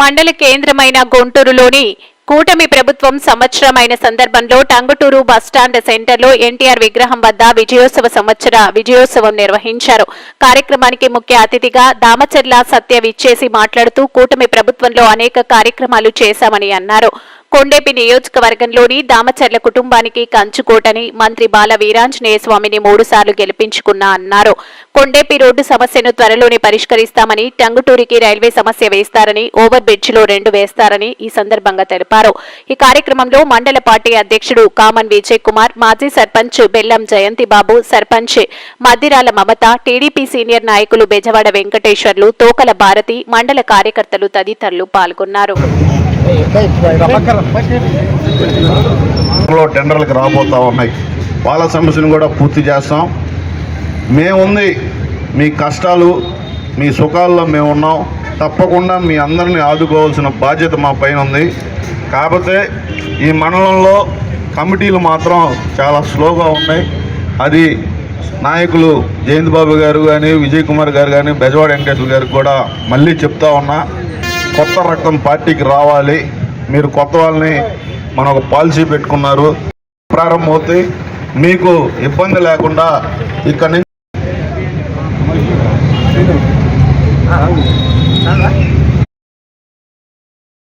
మండల కేంద్రమైన గుంటూరులోని కూటమి ప్రభుత్వం సంవత్సరమైన సందర్భంలో టంగుటూరు బస్టాండ్ సెంటర్లో ఎన్టీఆర్ విగ్రహం వద్ద విజయోత్సవ సంవత్సర విజయోత్సవం నిర్వహించారు. కార్యక్రమానికి ముఖ్య అతిథిగా దామచర్ల సత్య విచ్చేసి మాట్లాడుతూ కూటమి ప్రభుత్వంలో అనేక కార్యక్రమాలు చేశామని అన్నారు. కొండేపి నియోజకవర్గంలోని దామచర్ల కుటుంబానికి కంచుకోటని మంత్రి బాల వీరాంజనేయ స్వామిని మూడుసార్లు గెలిపించుకున్నా అన్నారు. కొండేపి రోడ్డు సమస్యను త్వరలోనే పరిష్కరిస్తామని టంగుటూరికి రైల్వే సమస్య వేస్తారని ఓవర్ బ్రిడ్జ్లో రెండు వేస్తారని ఈ సందర్భంగా తెలిపారు. ఈ కార్యక్రమంలో మండల పార్టీ అధ్యక్షుడు కామన్ విజయ్ కుమార్ మాజీ సర్పంచ్ బెల్లం జయంతి బాబు సర్పంచ్ మద్దిరాల మమత టీడీపీ సీనియర్ నాయకులు బెజవాడ వెంకటేశ్వర్లు తోకల భారతి మండల కార్యకర్తలు తదితరులు పాల్గొన్నారు. టెండర్లకు రాబోతా ఉన్నాయి. వాళ్ళ సమస్యను కూడా పూర్తి చేస్తాం. మేముంది మీ కష్టాలు మీ సుఖాల్లో మేము ఉన్నాం తప్పకుండా మీ అందరిని ఆదుకోవాల్సిన బాధ్యత మా పైన ఉంది. కాకపోతే ఈ మండలంలో కమిటీలు మాత్రం చాలా స్లోగా ఉన్నాయి. అది నాయకులు జయంత్ బాబు గారు కానీ విజయ్ కుమార్ గారు కానీ బెజవాడ వెంకటేశ్వర గారు కూడా మళ్ళీ చెప్తా ఉన్నా. కొత్త రక్తం పార్టీకి రావాలి. మీరు కొత్త వాళ్ళని మన ఒక పాలసీ పెట్టుకున్నారు. ప్రారంభమవుతాయి మీకు ఇబ్బంది లేకుండా ఇక్కడ నుంచి